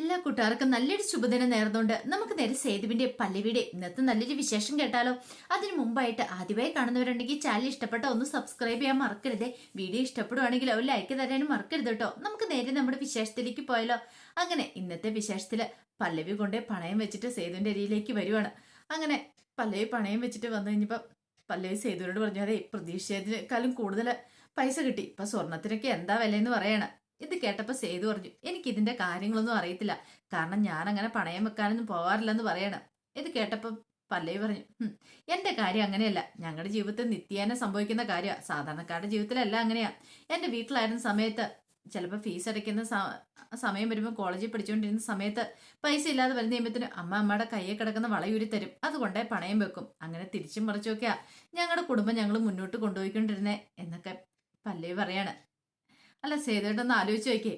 എല്ലാ കൂട്ടുകാർക്കും നല്ലൊരു ശുഭദിനം നേർന്നുകൊണ്ട് നമുക്ക് നേരെ സേതുവിന്റെ പല്ലവിയുടെ ഇന്നത്തെ നല്ലൊരു വിശേഷം കേട്ടാലോ? അതിനു മുമ്പായിട്ട് ആദ്യമായി കാണുന്നവരുണ്ടെങ്കിൽ ചാനൽ ഇഷ്ടപ്പെട്ട ഒന്ന് സബ്സ്ക്രൈബ് ചെയ്യാൻ മറക്കരുത്. വീഡിയോ ഇഷ്ടപ്പെടുവാണെങ്കിൽ ഒരു ലൈക്ക് തരാനും മറക്കരുത് കേട്ടോ. നമുക്ക് നേരെ നമ്മുടെ വിശേഷത്തിലേക്ക് പോയാലോ? അങ്ങനെ ഇന്നത്തെ വിശേഷത്തിൽ പല്ലവി കൊണ്ട് പണയം വെച്ചിട്ട് സേതുവിന്റെ അരിയിലേക്ക് വരുവാണ്. അങ്ങനെ പല്ലവി പണയം വെച്ചിട്ട് വന്നു കഴിഞ്ഞപ്പോ പല്ലവി സേതുവിനോട് പറഞ്ഞു അതെ പ്രതീക്ഷിച്ചതിനേക്കാളും കൂടുതൽ പൈസ കിട്ടി. ഇപ്പൊ സ്വർണത്തിനൊക്കെ എന്താ വിലയെന്ന് പറയണ. ഇത് കേട്ടപ്പോൾ സേതു പറഞ്ഞു എനിക്ക് ഇതിന്റെ കാര്യങ്ങളൊന്നും അറിയത്തില്ല. കാരണം ഞാൻ അങ്ങനെ പണയം വെക്കാനൊന്നും പോവാറില്ലെന്ന് പറയണം. ഇത് കേട്ടപ്പോൾ പല്ലവി പറഞ്ഞു എന്റെ കാര്യം അങ്ങനെയല്ല. ഞങ്ങളുടെ ജീവിതത്തിൽ നിത്യേന സംഭവിക്കുന്ന കാര്യമാണ് സാധാരണക്കാരുടെ ജീവിതത്തിലല്ല അങ്ങനെയാ. എന്റെ വീട്ടിലായിരുന്ന സമയത്ത് ചിലപ്പോൾ ഫീസ് അടയ്ക്കുന്ന സമയം വരുമ്പോൾ കോളേജിൽ പഠിച്ചുകൊണ്ടിരുന്ന സമയത്ത് പൈസ ഇല്ലാതെ വരുന്ന നിയമത്തിന് അമ്മ അമ്മയുടെ കയ്യെ കിടക്കുന്ന വളയൂരി തരും. അതുകൊണ്ടേ പണയം വെക്കും. അങ്ങനെ തിരിച്ചും മറിച്ചൊക്കെയാ ഞങ്ങളുടെ കുടുംബം ഞങ്ങൾ മുന്നോട്ട് കൊണ്ടുപോയിക്കൊണ്ടിരുന്നേ എന്നൊക്കെ പല്ലവി പറയാണ്. അല്ല സേതുവേട്ടൊന്ന് ആലോചിച്ച് നോക്കിയേ.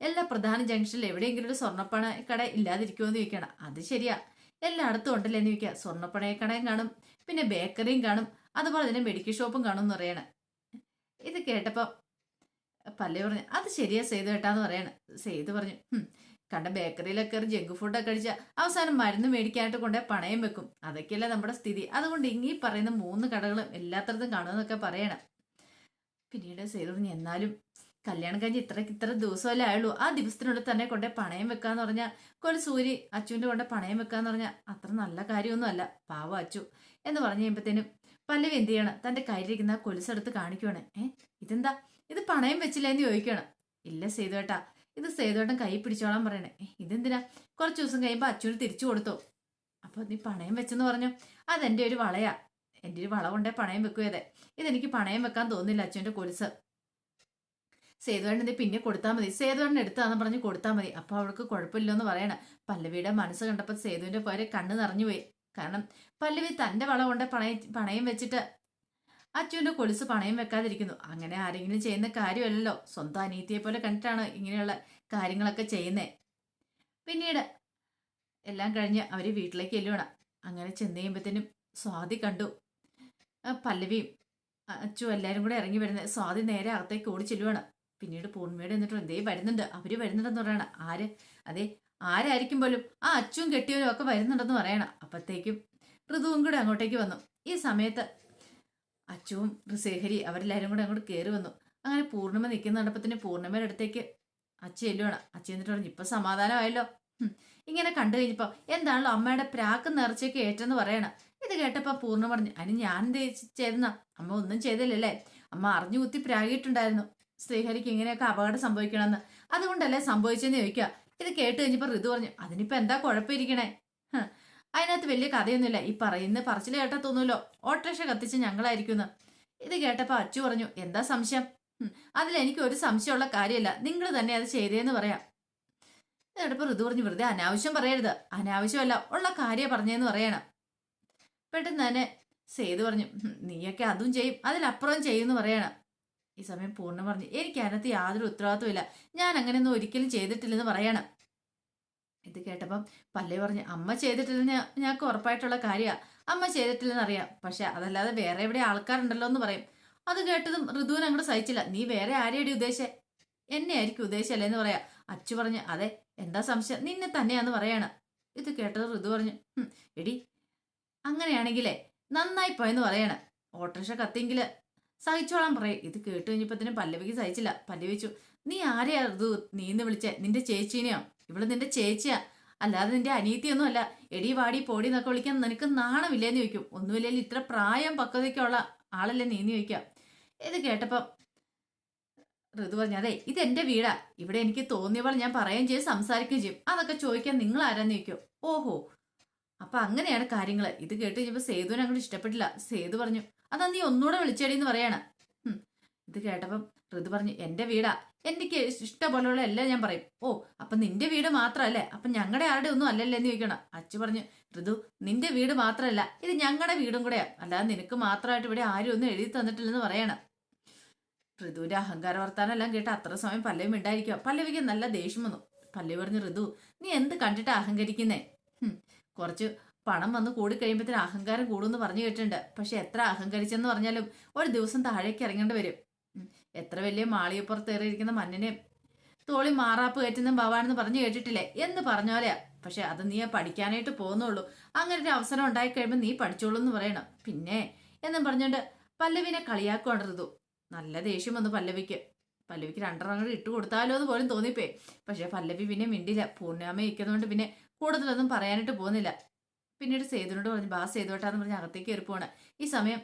എല്ലാ പ്രധാന ജംഗ്ഷനിൽ എവിടെയെങ്കിലും ഒരു സ്വർണപ്പണ കട ഇല്ലാതിരിക്കുമോ എന്ന് ചോദിക്കണം. അത് ശരിയാ. എല്ലായിടത്തും ഉണ്ടല്ലേ എന്ന് ചോദിക്കുക സ്വർണപ്പണയക്കടയും കാണും പിന്നെ ബേക്കറിയും കാണും അതുപോലെ തന്നെ മെഡിക്കൽ ഷോപ്പും കാണും എന്ന് പറയണ. ഇത് കേട്ടപ്പോൾ പല്ലേ പറഞ്ഞു അത് ശരിയാ സേതു കേട്ടാന്ന് പറയണ. സേതു പറഞ്ഞു "ഹും, കണ്ട ബേക്കറിയിലൊക്കെ ഒരു ജങ്ക് ഫുഡൊക്കെ കഴിച്ച അവസാനം മരുന്ന് മേടിക്കാനായിട്ട് കൊണ്ടേ പണയം വെക്കും. അതൊക്കെയല്ലേ നമ്മുടെ സ്ഥിതി. അതുകൊണ്ട് ഇങ്ങി പറയുന്ന മൂന്ന് കടകളും എല്ലാത്തരത്തും കാണുമെന്നൊക്കെ പറയണം. പിന്നീട് സേതു പറഞ്ഞു എന്നാലും കല്യാണം കഴിഞ്ഞ് ഇത്ര ഇത്ര ദിവസമല്ലേ ആയുള്ളൂ. ആ ദിവസത്തിനുള്ളിൽ തന്നെ കൊണ്ടേ പണയം വെക്കാന്ന് പറഞ്ഞാൽ കൊല സൂരി അച്ചുവിന്റെ കൊണ്ട് പണയം വെക്കാന്ന് പറഞ്ഞാൽ അത്ര നല്ല കാര്യമൊന്നും അല്ല. പാവം അച്ചു എന്ന് പറഞ്ഞു കഴിയുമ്പോഴത്തേനും പല്ലവി എന്ത് ചെയ്യണം? തന്റെ കയ്യിലിരിക്കുന്ന ആ കൊലുസെടുത്ത് കാണിക്കുവാണ്. ഏ ഇതെന്താ? ഇത് പണയം വെച്ചില്ല എന്ന് ചോദിക്കണം ഇല്ല സേതുവേട്ടാ ഇത് സേതുവേട്ടൻ കൈ പിടിച്ചോളാൻ പറയണേ. "ഏ, ഇതെന്തിനാ? കുറച്ച് ദിവസം കഴിയുമ്പോൾ അച്ചുവിന് തിരിച്ചു കൊടുത്തു. അപ്പോൾ നീ പണയം വെച്ചെന്ന് പറഞ്ഞു. അതെന്റെ ഒരു വളയാ. എന്റെ ഒരു വള കൊണ്ടേ പണയം വെക്കുവേ ഇതെനിക്ക് പണയം വെക്കാൻ തോന്നില്ല അച്ഛന്റെ കൊലുസ്. സേതുവേട്ടൻ ഇത് പിന്നെ കൊടുത്താൽ മതി. സേതുവേട്ടൻ എടുത്താന്ന് പറഞ്ഞ് കൊടുത്താൽ മതി. അപ്പൊ അവൾക്ക് കുഴപ്പമില്ലെന്ന് പറയണം. പല്ലവിയുടെ മനസ്സ് കണ്ടപ്പോൾ സേതുവിന്റെ പേരെ കണ്ണ് നിറഞ്ഞു പോയി. കാരണം പല്ലവി തന്റെ വള കൊണ്ട് പണയം പണയം വെച്ചിട്ട് അച്ഛന്റെ കൊലുസ് പണയം വെക്കാതിരിക്കുന്നു. അങ്ങനെ ആരെങ്കിലും ചെയ്യുന്ന കാര്യമല്ലല്ലോ. സ്വന്തം അനീതിയെ പോലെ കണ്ടിട്ടാണ് ഇങ്ങനെയുള്ള കാര്യങ്ങളൊക്കെ ചെയ്യുന്നേ. പിന്നീട് എല്ലാം കഴിഞ്ഞ് അവർ വീട്ടിലേക്ക് എല്ലുവണം അങ്ങനെ ചെന്ന് കഴിയുമ്പോഴത്തേനും സ്വാതി കണ്ടു. പല്ലവിയും അച്ചു എല്ലാവരും കൂടെ ഇറങ്ങി വരുന്നത്. സ്വാതി നേരെ അകത്തേക്ക് ഓടി ചെല്ലുവാണ്. പിന്നീട് പൂർണിമയുടെ എന്നിട്ട് എന്തേ വരുന്നുണ്ട്? അവർ വരുന്നുണ്ടെന്ന് പറയണം. ആര്? അതെ ആരായിരിക്കും പോലും? ആ അച്ചും കെട്ടിയവരും ഒക്കെ വരുന്നുണ്ടെന്ന് പറയണം. അപ്പത്തേക്കും ഋതുവും കൂടെ അങ്ങോട്ടേക്ക് വന്നു. ഈ സമയത്ത് അച്ചുവും ഋസേഹരി അവരെല്ലാവരും കൂടെ അങ്ങോട്ട് കയറി വന്നു. അങ്ങനെ പൂർണിമ നിൽക്കുന്ന കണ്ടപ്പത്തിന് പൂർണിമയുടെ അടുത്തേക്ക് അച്ഛ എല്ലുവാണ് അച്ഛ എന്നിട്ട് പറഞ്ഞു ഇപ്പൊ സമാധാനമായല്ലോ. ഇങ്ങനെ കണ്ടു കഴിഞ്ഞപ്പോൾ എന്താണല്ലോ അമ്മയുടെ പ്രാക്ക് നിറച്ചേക്ക് ഏറ്റെന്ന് പറയണം. ഇത് കേട്ടപ്പോൾ പൂർണ പറഞ്ഞു അതിന് ഞാൻ ചെയ്തെന്നാ? അമ്മ ഒന്നും ചെയ്തില്ലല്ലേ? അമ്മ അറിഞ്ഞു കുത്തി പ്രാഗിയിട്ടുണ്ടായിരുന്നു ശ്രീഹരിക്ക് ഇങ്ങനെയൊക്കെ അപകടം സംഭവിക്കണമെന്ന്. അതുകൊണ്ടല്ലേ സംഭവിച്ചെന്ന് ചോദിക്കുക. ഇത് കേട്ട് കഴിഞ്ഞപ്പോൾ ഋതു പറഞ്ഞു അതിനിപ്പോ എന്താ കുഴപ്പമിരിക്കണേ? അതിനകത്ത് വലിയ കഥയൊന്നുമില്ല. ഈ പറയുന്ന പറച്ചിൽ കേട്ടാ തോന്നുമല്ലോ ഓട്ടോറിക്ഷ കത്തിച്ച് ഞങ്ങളായിരിക്കുന്നു ഇത് കേട്ടപ്പോൾ അച്ചു പറഞ്ഞു എന്താ സംശയം? അതിലെനിക്ക് ഒരു സംശയമുള്ള കാര്യമല്ല. നിങ്ങൾ തന്നെ അത് ചെയ്തേന്ന് പറയാം. ഇതോടൊപ്പം ഋതു പറഞ്ഞു വെറുതെ അനാവശ്യം പറയരുത്. അനാവശ്യമല്ല ഉള്ള കാര്യം പറഞ്ഞേന്ന് പറയണം. പെട്ടെന്ന് തന്നെ സേതു പറഞ്ഞു "ഹും, നീയൊക്കെ അതും ചെയ്യും. അതിലപ്പുറം ചെയ്യുമെന്ന് പറയണം. ഈ സമയം പൂർണ പറഞ്ഞു. എനിക്ക് അതിനകത്ത് യാതൊരു ഉത്തരവാദിത്വമില്ല ഞാൻ അങ്ങനെയൊന്നും ഒരിക്കലും ചെയ്തിട്ടില്ലെന്ന് പറയണം. ഇത് കേട്ടപ്പം പല്ലേ പറഞ്ഞു അമ്മ ചെയ്തിട്ടില്ലെന്ന് ഞങ്ങൾക്ക് ഉറപ്പായിട്ടുള്ള കാര്യമാണ് അമ്മ ചെയ്തിട്ടില്ലെന്ന് അറിയാം. പക്ഷെ അതല്ലാതെ വേറെ എവിടെ ആൾക്കാരുണ്ടല്ലോ എന്ന് പറയും. അത് കേട്ടതും ഋതുവിന് അങ്ങോട്ട് സഹിച്ചില്ല. നീ വേറെ ആരെയടി ഉദ്ദേശിച്ചേ? എന്നെ ആയിരിക്കും ഉദ്ദേശിച്ചല്ലേ? എന്ന് പറയാ. അച്ചു പറഞ്ഞു അതെ എന്താ സംശയം? നിന്നെ തന്നെയാന്ന് പറയാണ്. ഇത് കേട്ടത് ഋതു പറഞ്ഞു എടി അങ്ങനെയാണെങ്കിലേ നന്നായി പോയെന്ന് പറയണം. ഓട്ടോറിക്ഷ കത്തിയെങ്കിൽ സഹിച്ചോളാൻ പറയും. ഇത് കേട്ട് തന്നെ പല്ലവിക്ക് സഹിച്ചില്ല. പല്ലവിച്ചു നീ ആരെയാ ഋതു നീന്ന് വിളിച്ച? നിന്റെ ചേച്ചീനെയോ? ഇവിടെ നിന്റെ ചേച്ചിയാ. അല്ലാതെ നിന്റെ അനീതിയൊന്നും അല്ല. എടി വാടി പോടി എന്നൊക്കെ വിളിക്കാൻ നിനക്ക് നാണമില്ലേന്ന് ചോദിക്കും. ഒന്നുമില്ലെങ്കിൽ ഇത്ര പ്രായം പക്വതയ്ക്കുള്ള ആളല്ലേ നീന്ന് ചോദിക്കാം. ഇത് കേട്ടപ്പം ഋതു പറഞ്ഞു അതെ ഇത് എന്റെ വീടാ. ഇവിടെ എനിക്ക് തോന്നിയപ്പോൾ ഞാൻ പറയുകയും ചെയ്യും സംസാരിക്കുകയും ചെയ്യും. അതൊക്കെ ചോദിക്കാൻ നിങ്ങൾ ആരാന്ന് ചോദിക്കും. ഓഹോ അപ്പൊ അങ്ങനെയാണ് കാര്യങ്ങൾ ഇത് കേട്ട് കഴിഞ്ഞപ്പോ സേതുവിനെ അങ്ങോട്ട് ഇഷ്ടപ്പെട്ടില്ല. സേതു പറഞ്ഞു അതാ നീ ഒന്നുകൂടെ വിളിച്ചേടി എന്ന് പറയാണ്. ഇത് കേട്ടപ്പം ഋതു പറഞ്ഞു എന്റെ വീടാ. എനിക്ക് ഇഷ്ടപോലെയുള്ള എല്ലാം ഞാൻ പറയും. ഓ അപ്പൊ നിന്റെ വീട് മാത്രല്ലേ? അപ്പൊ ഞങ്ങളുടെ ആരുടെ ഒന്നും അല്ലല്ലേ? എന്ന് ചോദിക്കണം. അച്ഛ പറഞ്ഞു ഋതു നിന്റെ വീട് മാത്രല്ല. ഇത് ഞങ്ങളുടെ വീടും കൂടെയാ. അല്ലാതെ നിനക്ക് മാത്രമായിട്ട് ഇവിടെ ആരും ഒന്നും എഴുതി തന്നിട്ടില്ലെന്ന് പറയണം. ഋതുവിന്റെ അഹങ്കാര വർത്താനം എല്ലാം കേട്ട് അത്ര സമയം പല്ലവി മിണ്ടായിരിക്കുക പല്ലവിക്ക് നല്ല ദേഷ്യം വന്നു. പല്ലവി പറഞ്ഞു ഋതു നീ എന്ത് കണ്ടിട്ട് അഹങ്കരിക്കുന്നേ? കുറച്ച് പണം വന്ന് കൂടിക്കഴിയുമ്പോഴത്തേന് അഹങ്കാരം കൂടുമെന്ന് പറഞ്ഞു കേട്ടിട്ടുണ്ട്. പക്ഷെ എത്ര അഹങ്കരിച്ചെന്ന് പറഞ്ഞാലും ഒരു ദിവസം താഴേക്ക് ഇറങ്ങേണ്ടി വരും. എത്ര വലിയ മാളികപ്പുറത്ത് ഏറിയിരിക്കുന്ന മണ്ണിനെ തോളി മാറാപ്പ് കയറ്റുന്ന ഭവാനെന്ന് പറഞ്ഞു കേട്ടിട്ടില്ലേ? എന്ന് പറഞ്ഞോലെയാ. പക്ഷെ അത് നീ പഠിക്കാനായിട്ട് പോകുന്നുള്ളൂ. അങ്ങനെ ഒരു അവസരം ഉണ്ടായി കഴിയുമ്പോൾ നീ പഠിച്ചോളൂ എന്ന് പറയണം. പിന്നെ എന്നും പറഞ്ഞുകൊണ്ട് പല്ലവിനെ കളിയാക്കൊണ്ടിരുന്നു നല്ല ദേഷ്യം വന്നു പല്ലവിക്ക്. പല്ലവിക്ക് രണ്ടെണ്ണം കൂടി ഇട്ട് കൊടുത്താലോ എന്ന് പോലും തോന്നിപ്പോയി. പക്ഷെ പല്ലവി പിന്നെ മിണ്ടില്ല പൂർണിമ ഇരിക്കുന്നതുകൊണ്ട് പിന്നെ കൂടുതലൊന്നും പറയാനായിട്ട് പോകുന്നില്ല. പിന്നീട് സേതുവിനോട് പറഞ്ഞു ബാ സേതുവട്ടാന്ന് പറഞ്ഞ് അകത്തേക്ക് കയറിപ്പോണ് ഈ സമയം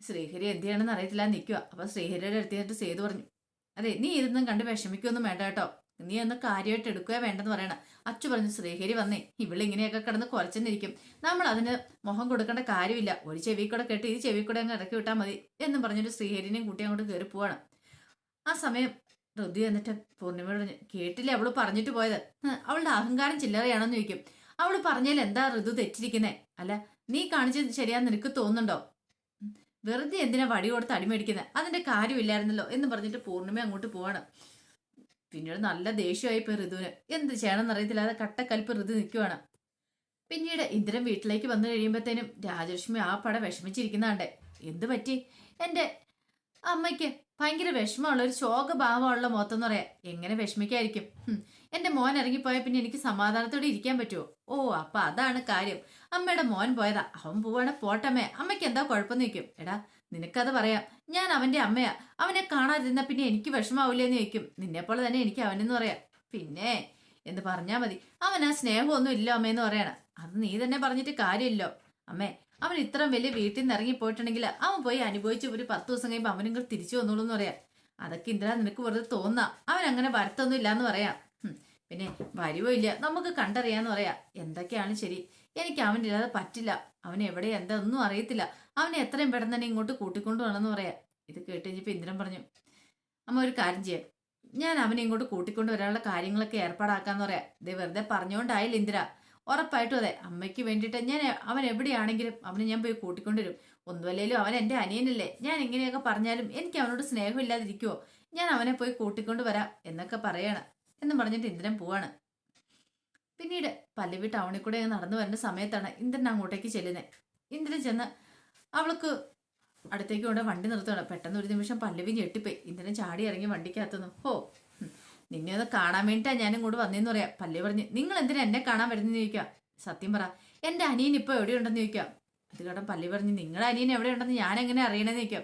ശ്രീഹരി എന്ത് ചെയ്യണമെന്ന് അറിയത്തില്ല നിൽക്കുക അപ്പൊ ശ്രീഹരിയുടെ അടുത്ത് ചെന്നിട്ട് സേതു പറഞ്ഞു അതെ നീ ഇതൊന്നും കണ്ട് വിഷമിക്കൊന്നും വേണ്ട കേട്ടോ. നീ ഒന്ന് കാര്യമായിട്ട് എടുക്കുക വേണ്ടെന്ന് പറയണം. അച്ചു പറഞ്ഞു ശ്രീഹരി വന്നേ ഇവളിങ്ങനെയൊക്കെ കിടന്ന് കുറച്ചെന്നിരിക്കും നമ്മൾ അതിന് മുഖം കൊടുക്കേണ്ട കാര്യമില്ല. ഒരു ചെവി കൂടെ കേട്ട് ഈ ചെവി കൂടെ അങ്ങ് ഇറക്കി വിട്ടാൽ മതി എന്നും പറഞ്ഞൊരു ശ്രീഹരിനെയും കൂട്ടി അങ്ങോട്ട് കയറി പോവാണ്. ആ സമയം ഋതു എന്നിട്ട് പറഞ്ഞു കേട്ടില്ലേ? അവൾ പറഞ്ഞിട്ട് പോയത്. അവളുടെ അഹങ്കാരം ചില്ലറയാണെന്ന് ചോദിക്കും. അവൾ പറഞ്ഞാൽ എന്താ ഋതു തെറ്റിരിക്കുന്നേ? അല്ല നീ കാണിച്ചത് ശരിയാന്ന് നിനക്ക് തോന്നുന്നുണ്ടോ? വെറുതെ എന്തിനാ വടി കൊടുത്ത് അടിമേടിക്കുന്നത് അതിന്റെ കാര്യമില്ലായിരുന്നല്ലോ? എന്ന് പറഞ്ഞിട്ട് പൂർണിമ അങ്ങോട്ട് പോവാണ്. പിന്നീട് നല്ല ദേഷ്യമായി പോയി ഋതുവിന്. എന്ത് ചെയ്യണമെന്ന് അറിയത്തില്ല അത് കട്ടക്കലിപ്പ് ഋതു നിൽക്കുവാണ്. പിന്നീട് ഇന്ദ്രൻ വീട്ടിലേക്ക് വന്നു കഴിയുമ്പോഴത്തേനും രാജലക്ഷ്മി ആ പട വിഷമിച്ചിരിക്കുന്നാണ്ടേ. എന്ത് പറ്റി? എന്റെ അമ്മയ്ക്ക് ഭയങ്കര വിഷമമുള്ള ഒരു ശോകഭാവമുള്ള മുഖത്തെന്ന് പറയാം. എങ്ങനെ വിഷമിക്കായിരിക്കും? എന്റെ മോൻ ഇറങ്ങിപ്പോയ പിന്നെ എനിക്ക് സമാധാനത്തോടെ ഇരിക്കാൻ പറ്റുമോ ഓ അപ്പൊ അതാണ് കാര്യം. അമ്മയുടെ മോൻ പോയതാ. അവൻ പോവാണ്. പോട്ടമ്മേ അമ്മയ്ക്ക് എന്താ കുഴപ്പമെന്ന് ചോദിക്കും. എടാ നിനക്കത് പറയാം. ഞാൻ അവന്റെ അമ്മയാ. അവനെ കാണാതിരുന്ന പിന്നെ എനിക്ക് വിഷമാവില്ലെന്ന് ചോദിക്കും. നിന്നെപ്പോലെ തന്നെ എനിക്ക് അവനെന്ന് പറയാം. പിന്നെ എന്ന് പറഞ്ഞാ മതി. അവൻ ആ സ്നേഹമൊന്നും ഇല്ല അമ്മയെന്ന് പറയണം. അത് നീ തന്നെ പറഞ്ഞിട്ട് കാര്യമില്ലോ അമ്മേ അവൻ ഇത്രയും വലിയ വീട്ടിൽ നിന്ന് ഇറങ്ങി പോയിട്ടുണ്ടെങ്കിൽ അവൻ പോയി അനുഭവിച്ച് ഒരു പത്ത് ദിവസം കഴിയുമ്പോൾ അവനും കൂടെ തിരിച്ചു വന്നോളൂ എന്ന് പറയാം. അതൊക്കെ ഇന്ദിര നിനക്ക് വെറുതെ തോന്നാം. അവൻ അങ്ങനെ വരത്തൊന്നും ഇല്ലാന്ന് പറയാം. പിന്നെ വരുവോ ഇല്ല നമുക്ക് കണ്ടറിയാന്ന് പറയാം. എന്തൊക്കെയാണ് ശരി? എനിക്ക് അവനില്ലാതെ പറ്റില്ല. അവൻ എവിടെ എന്താ ഒന്നും അറിയത്തില്ല. അവനെ എത്രയും പെട്ടെന്ന് തന്നെ ഇങ്ങോട്ട് കൂട്ടിക്കൊണ്ടു വേണമെന്ന് പറയാം. ഇത് കേട്ട് കഴിഞ്ഞപ്പോൾ ഇന്ദ്രൻ പറഞ്ഞു അമ്മ ഒരു കാര്യം ചെയ്യാം. ഞാൻ അവനെ ഇങ്ങോട്ട് കൂട്ടിക്കൊണ്ട് വരാനുള്ള കാര്യങ്ങളൊക്കെ ഏർപ്പാടാക്കാന്ന് പറയാം. ഇത് വെറുതെ പറഞ്ഞുകൊണ്ടായില്ല ഇന്ദിര. ഉറപ്പായിട്ടും അതെ. അമ്മയ്ക്ക് വേണ്ടിയിട്ട് ഞാൻ അവൻ എവിടെയാണെങ്കിലും അവനെ ഞാൻ പോയി കൂട്ടിക്കൊണ്ടുവരും. ഒന്നുമല്ലേലും അവൻ എന്റെ അനിയനല്ലേ. ഞാൻ ഇങ്ങനെയൊക്കെ പറഞ്ഞാലും എനിക്ക് അവനോട് സ്നേഹമില്ലാതിരിക്കുമോ ഞാൻ അവനെ പോയി കൂട്ടിക്കൊണ്ട് വരാം എന്നൊക്കെ പറയാണ്. എന്ന് പറഞ്ഞിട്ട് ഇന്ദ്രൻ പോവാണ്. പിന്നീട് പല്ലവി ടൗണിൽ കൂടെ നടന്നു വരുന്ന സമയത്താണ് ഇന്ദ്രൻ അങ്ങോട്ടേക്ക് ചെല്ലുന്നത്. ഇന്ദ്രൻ ചെന്ന് അവൾക്ക് അടുത്തേക്ക് കൊണ്ട് വണ്ടി നിർത്തുകയാണ്. പെട്ടെന്ന് ഒരു നിമിഷം പല്ലവി ഞെട്ടിപ്പോയി ഇന്ദ്രൻ ചാടി ഇറങ്ങി വണ്ടിക്കകത്തുനിന്ന്. ഹോ നിന്നെ ഒന്ന് കാണാൻ വേണ്ടിയിട്ടാണ് ഞാനും കൂടെ വന്നേന്ന് പറയാം. പല്ലി പറഞ്ഞ് നിങ്ങൾ എന്തിനാ എന്നെ കാണാൻ വരുന്നെന്ന് ചോദിക്കാം? സത്യം പറ. എന്റെ അനിയൻ ഇപ്പോൾ എവിടെയുണ്ടെന്ന് ചോദിക്കാം? അത് കേട്ടോ പല്ലി പറഞ്ഞ് നിങ്ങളുടെ അനിയൻ എവിടെയുണ്ടെന്ന് ഞാൻ എങ്ങനെ അറിയണമെന്ന് ചോദിക്കാം?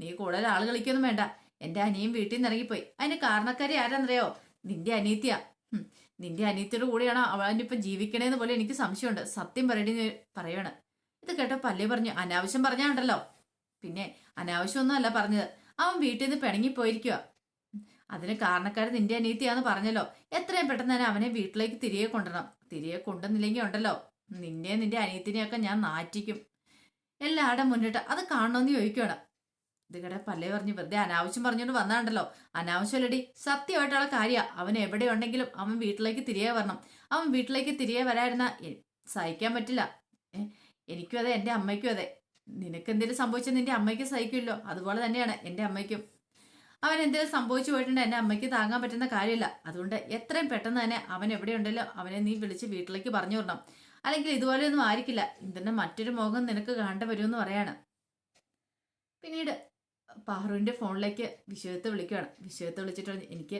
നീ കൂടുതൽ ആൾ കളിക്കൊന്നും വേണ്ട. എന്റെ അനിയൻ വീട്ടിൽ നിന്ന് ഇറങ്ങിപ്പോയി. അതിന് കാരണക്കാരി ആരാന്നറിയോ? നിന്റെ അനിയത്തിയാ. നിന്റെ അനിയത്തിയുടെ കൂടെയാണോ അവന്റെ ഇപ്പം ജീവിക്കണേന്ന് പോലെ എനിക്ക് സംശയമുണ്ട്. സത്യം പറയണെന്ന് പറയാണ്. ഇത് കേട്ടോ പല്ലി പറഞ്ഞു അനാവശ്യം പറഞ്ഞാണ്ടല്ലോ. പിന്നെ അനാവശ്യമൊന്നും അല്ല പറഞ്ഞത്. അവൻ വീട്ടിൽ നിന്ന് പിണങ്ങി പോയിരിക്കുക അതിന് കാരണക്കാരൻ നിന്റെ അനിയത്തിയാന്ന് പറഞ്ഞല്ലോ. എത്രയും പെട്ടെന്ന് തന്നെ അവനെ വീട്ടിലേക്ക് തിരികെ കൊണ്ടുവരണം. തിരികെ കൊണ്ടുവന്നില്ലെങ്കിൽ ഉണ്ടല്ലോ. നിന്നെ നിന്റെ അനിയത്തിനെയൊക്കെ ഞാൻ നാറ്റിക്കും. എല്ലാവരുടെ മുന്നിട്ട് അത് കാണണമെന്ന് ചോദിക്കുകയാണ് ഇത് കേട്ടെ പല്ലേ പറഞ്ഞു വെറുതെ അനാവശ്യം പറഞ്ഞുകൊണ്ട് വന്നാണ്ടല്ലോ. അനാവശ്യമല്ലടി സത്യമായിട്ടുള്ള കാര്യ. അവൻ എവിടെ ഉണ്ടെങ്കിലും അവൻ വീട്ടിലേക്ക് തിരികെ വരണം. അവൻ വീട്ടിലേക്ക് തിരികെ വരായിരുന്ന സഹിക്കാൻ പറ്റില്ല. എനിക്കും അതെ എന്റെ അമ്മയ്ക്കും അതെ. നിനക്ക് എന്തെങ്കിലും സംഭവിച്ചാൽ നിന്റെ അമ്മയ്ക്ക് സഹിക്കുമല്ലോ. അതുപോലെ തന്നെയാണ് എന്റെ അമ്മയ്ക്കും. അവൻ എന്തെങ്കിലും സംഭവിച്ചു പോയിട്ടുണ്ട് എന്റെ അമ്മയ്ക്ക് താങ്ങാൻ പറ്റുന്ന കാര്യമില്ല. അതുകൊണ്ട് എത്രയും പെട്ടെന്ന് തന്നെ അവൻ എവിടെയുണ്ടല്ലോ അവനെ നീ വിളിച്ച് വീട്ടിലേക്ക് പറഞ്ഞു വിടണം. അല്ലെങ്കിൽ ഇതുപോലെയൊന്നും ആയിരിക്കില്ല. ഇതിന്റെ മറ്റൊരു മുഖം നിനക്ക് കാണേണ്ട വരുമെന്ന് പറയാണ്. പിന്നീട് പാറുവിന്റെ ഫോണിലേക്ക് വിശ്വത്തെ വിളിക്കുകയാണ്. വിശ്വത്തെ വിളിച്ചിട്ട് എനിക്ക്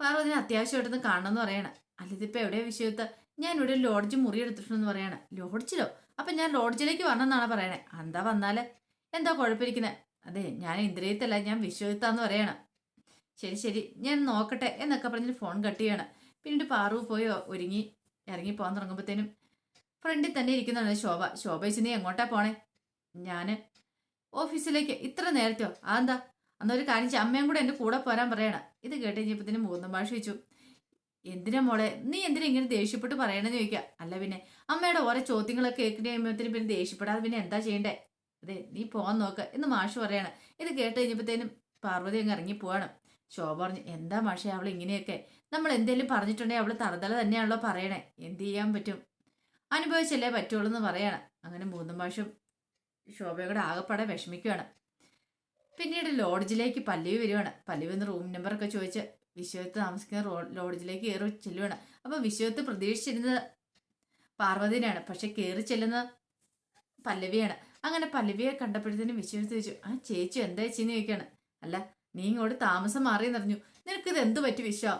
പാറു പാർവതിനെ അത്യാവശ്യമായിട്ടൊന്ന് കാണണമെന്ന് പറയാണ്. അല്ല ഇതിപ്പോ എവിടെയാ വിശ്വത്ത്? ഞാൻ ഇവിടെ ലോഡ്ജ് മുറി എടുത്തിട്ടുണ്ടെന്ന് പറയാണ്. ലോഡ്ജിലോ? അപ്പൊ ഞാൻ ലോഡ്ജിലേക്ക് വരണമെന്നാണ് പറയണേ. എന്താ വന്നാൽ? എന്താ കുഴപ്പമിരിക്കുന്നത് അതെ ഞാൻ ഇന്ദ്രിയത്തല്ല ഞാൻ വിശ്വജിത്താന്ന് പറയണം. ശരി ശരി ഞാൻ നോക്കട്ടെ എന്നൊക്കെ പറഞ്ഞിട്ട് ഫോൺ കട്ട് ചെയ്യണം. പിന്നീട് പാറു പോയോ ഒരുങ്ങി ഇറങ്ങി പോകാൻ തുടങ്ങുമ്പോഴത്തേനും ഫ്രണ്ടിൽ തന്നെ ഇരിക്കുന്നതാണ് ശോഭ. ശോഭ ചേച്ചി നീ എങ്ങോട്ടാ പോണേ? ഞാൻ ഓഫീസിലേക്ക്. ഇത്ര നേരത്തെയോ? അതെന്താ? അന്നൊരു കാര്യം അമ്മയും കൂടെ എന്റെ കൂടെ പോരാൻ പറയണം. ഇത് കേട്ട് കഴിഞ്ഞപ്പോഴത്തേനും മൂന്നും ഭാഷ വെച്ചു എന്തിനാ മോളെ? നീ എന്തിനാ ഇങ്ങനെ ദേഷ്യപ്പെട്ട് പറയണമെന്ന് ചോദിക്കുക അല്ല പിന്നെ അമ്മയുടെ ഓരോ ചോദ്യങ്ങളൊക്കെ കേൾക്കുന്ന കഴിയുമ്പോഴത്തേനും പിന്നെ ദേഷ്യപ്പെടാതെ പിന്നെ എന്താ ചെയ്യണ്ടേ? അതെ നീ പോകാൻ നോക്ക എന്ന് മാഷ് പറയാണ്. ഇത് കേട്ട് കഴിഞ്ഞപ്പോഴത്തേനും പാർവതി അങ്ങ് ഇറങ്ങി പോവാണ്. ശോഭ പറഞ്ഞു എന്താ മാഷെ അവൾ ഇങ്ങനെയൊക്കെ? നമ്മൾ എന്തെങ്കിലും പറഞ്ഞിട്ടുണ്ടെങ്കിൽ അവൾ തറുതല തന്നെയാണല്ലോ പറയണേ. എന്ത് ചെയ്യാൻ പറ്റും? അനുഭവിച്ചല്ലേ പറ്റുള്ളൂ എന്ന് പറയാണ്. അങ്ങനെ മൂന്നും മാഷും ശോഭയോടെ ആകെപ്പാടെ വിഷമിക്കുകയാണ് പിന്നീട് ലോഡ്ജിലേക്ക് പല്ലവി വരുവാണ്. പല്ലവി എന്ന് റൂം നമ്പറൊക്കെ ചോദിച്ച് വിശ്വത്ത് താമസിക്കുന്ന റോ ലോഡ്ജിലേക്ക് കയറി ചെല്ലുവാണ്. അപ്പോൾ വിശ്വത്ത് പ്രതീക്ഷിച്ചിരുന്നത് പാർവതിനാണ് പക്ഷെ കയറി ചെല്ലുന്നത് പല്ലവിയാണ്. അങ്ങനെ പല്ലവിയെ കണ്ടപ്പോഴത്തേനും വിശ്വസിച്ച് ചോദിച്ചു ആ ചേച്ചി എന്താ ചേച്ചിന്ന് ചോദിക്കാണ്? അല്ല നീ ഇങ്ങോട്ട് താമസം മാറി നിറഞ്ഞു ഇത് എന്ത് പറ്റി വിശ്വാ?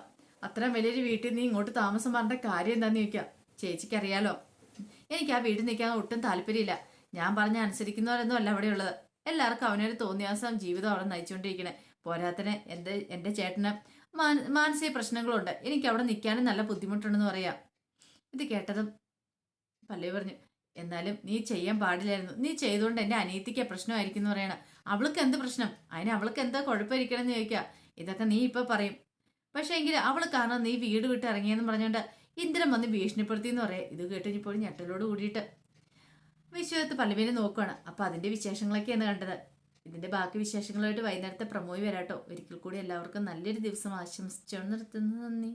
അത്രയും വലിയൊരു വീട്ടിൽ നീ ഇങ്ങോട്ട് താമസം മാറേണ്ട കാര്യം എന്താന്ന് ചോദിക്കാം? ചേച്ചിക്കറിയാലോ. എനിക്ക് ആ വീട്ടിൽ നിൽക്കാൻ ഒട്ടും താല്പര്യമില്ല. ഞാൻ പറഞ്ഞ അനുസരിക്കുന്നവരൊന്നും അല്ല അവിടെ ഉള്ളത്. എല്ലാവർക്കും അവനൊരു തോന്നിയാസം ജീവിതം അവിടെ നയിച്ചുകൊണ്ടിരിക്കണേ. പോരാത്തന് എന്റെ എന്റെ ചേട്ടന് മാനസിക പ്രശ്നങ്ങളുണ്ട്. എനിക്ക് അവിടെ നിൽക്കാനും നല്ല ബുദ്ധിമുട്ടുണ്ടെന്ന് പറയാം. ഇത് കേട്ടതും പല്ലവി പറഞ്ഞു എന്നാലും നീ ചെയ്യാൻ പാടില്ലായിരുന്നു. നീ ചെയ്തുകൊണ്ട് എന്റെ അനിയത്തിക്ക് പ്രശ്നമായിരിക്കും എന്ന് പറയണം. അവൾക്ക് എന്ത് പ്രശ്നം? അതിന് അവൾക്ക് എന്താ കുഴപ്പമായിരിക്കണം എന്ന് ചോദിക്കുക. ഇതൊക്കെ നീ ഇപ്പൊ പറയും. പക്ഷേ എങ്കിൽ അവൾ കാരണം നീ വീട് വിട്ട് ഇറങ്ങിയെന്ന് പറഞ്ഞുകൊണ്ട് ഇന്ദ്രൻ വന്ന് ഭീഷണിപ്പെടുത്തി എന്ന് പറയാം. ഇത് കേട്ട് ഇപ്പോൾ ഞെട്ടലോട് കൂടിയിട്ട്. വിശ്വത്ത് പല്ലവിനെ നോക്കുകയാണ് അപ്പോൾ അതിന്റെ വിശേഷങ്ങളൊക്കെയാണ് കണ്ടത്. ഇതിന്റെ ബാക്കി വിശേഷങ്ങളുമായിട്ട് വൈകുന്നേരത്തെ പ്രമോയി വരാട്ടോ. ഒരിക്കൽ കൂടി എല്ലാവർക്കും നല്ലൊരു ദിവസം ആശംസിച്ചു നിർത്തുന്നു. നന്ദി.